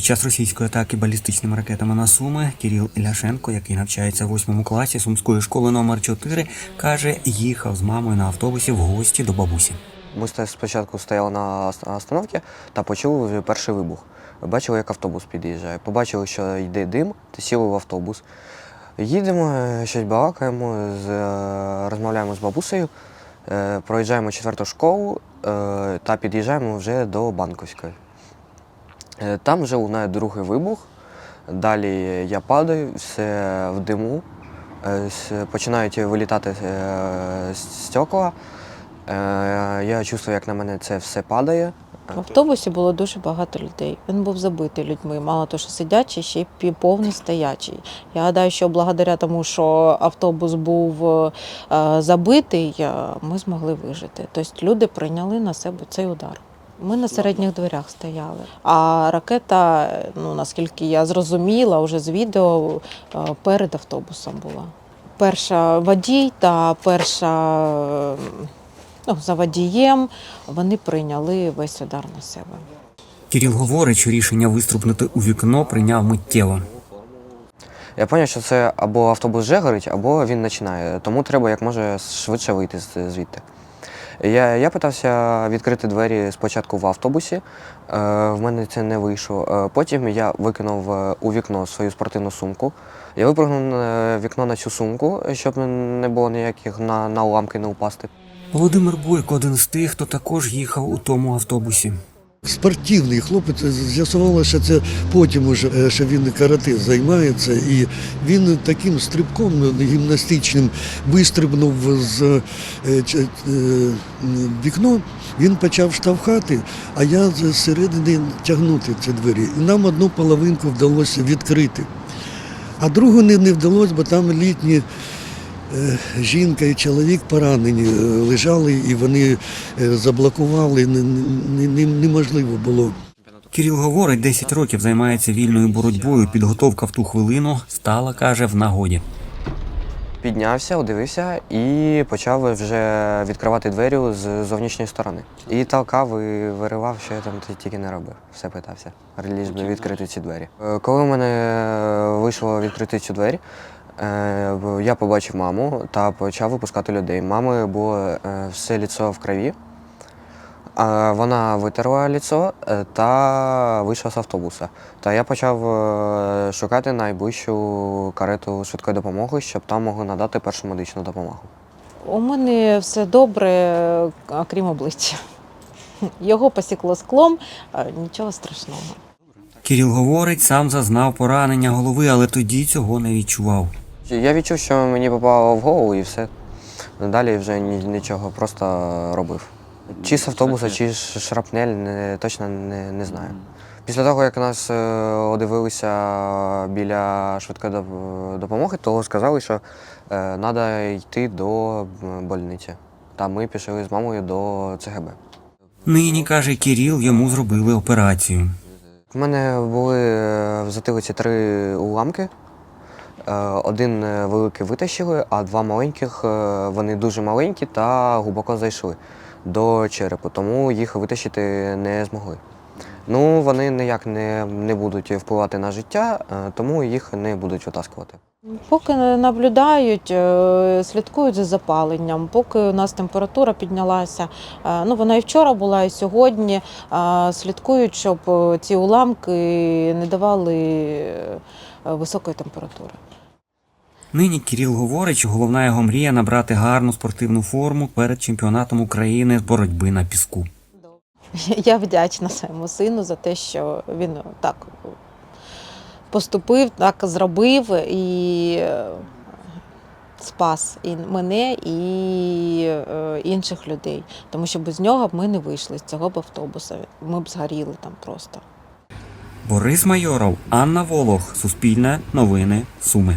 Під час російської атаки балістичними ракетами на Суми Кирил Іляшенко, який навчається в восьмому класі сумської школи номер 4, каже, їхав з мамою на автобусі в гості до бабусі. Ми спочатку стояли на остановці та почули перший вибух. Бачили, як автобус під'їжджає. Побачили, що йде дим, та сіли в автобус. Їдемо, е, щось балакаємо, е, розмовляємо з бабусею, е, проїжджаємо четверту школу та під'їжджаємо вже до Банковської. Е, Там вже лунає другий вибух. Далі я падаю, все в диму. Е, Починають вилітати е, стекла. Я чувствую, як на мене це все падає. В автобусі було дуже багато людей. Він був забитий людьми. Мало того, що сидячий, ще й повний стоячий. Я гадаю, що благодаря тому, що автобус був забитий, ми змогли вижити. Тобто люди прийняли на себе цей удар. Ми на середніх дверях стояли. А ракета, ну наскільки я зрозуміла, вже з відео е, перед автобусом була. Перша водій та перша ну, за водієм вони прийняли весь удар на себе. Кирил говорить, що рішення виструпнути у вікно прийняв миттєво. Я зрозумів, що це або автобус вже горить, або він починає. Тому треба як може швидше вийти звідти. Я, я питався відкрити двері спочатку в автобусі, е, в мене це не вийшло. Е, потім я викинув е, у вікно свою спортивну сумку. Я випрыгнув на вікно на цю сумку, щоб не було ніяких на, на уламки не упасти. Володимир Бойко один з тих, хто також їхав у тому автобусі. Спортивний хлопець з'ясувалося, що це потім уже е, що він карате займається, і він таким стрибком гімнастичним вистрибнув з е, е, вікно. Він почав штовхати, а я зсередини тягнути ці двері. І нам одну половинку вдалося відкрити. А другу не, вдалося, бо там літні жінка і чоловік поранені е, лежали, і вони е, заблокували. Не- не- не- Неможливо було. Кирил говорить, 10 років займається вільною боротьбою. Підготовка в ту хвилину стала, каже, в нагоді. Піднявся, одивився і почав вже відкривати двері з зовнішньої сторони. І толкав, і виривав, що я там тільки не робив. Все питався, ліж би відкрити ці двері. Е, Коли в мене вийшло відкрити цю двері, е, я побачив маму та почав випускати людей. Мами було е, все ліцо в крові. Вона витерла ліцо е, та вийшла з автобуса. Та я почав е, шукати найближчу карету швидкої допомоги, щоб там могли надати першу медичну допомогу. У мене все добре, окрім обличчя. Його посікло склом, нічого страшного. Кирил говорить, сам зазнав поранення голови, але тоді цього не відчував. Я відчув, що мені попало в голову і все. Далі вже нічого, просто робив. Чи з автобуса, чи з шрапнель, не, точно не, не знаю. Після того, як нас е, одивилися біля швидкої допомоги, то сказали, що треба йти до больниці. Та ми пішли з мамою до ЦГБ. Нині, каже Кирил, йому зробили операцію. У мене були е, в затилиці три уламки. Е, Один е, великий витащили, а два маленьких вони дуже маленькі та глибоко зайшли до черепу, тому їх витащити не змогли. Ну, вони ніяк не, не будуть впливати на життя, тому їх не будуть витаскувати. Поки наблюдають, е, слідкують за запаленням, поки у нас температура піднялася. е, Ну, вона і вчора була, і сьогодні. е, Слідкують, щоб ці уламки не давали високої температури. Нині Кирил говорить, що головна його мрія набрати гарну спортивну форму перед чемпіонатом України з боротьби на піску. Я вдячна своєму сину за те, що він так поступив, так зробив і е, спас і мене, і е, інших людей. Тому що без нього б ми не вийшли з цього б автобуса. Ми б згоріли там просто. Борис Майоров, Анна Волох, Суспільне, Новини, Суми.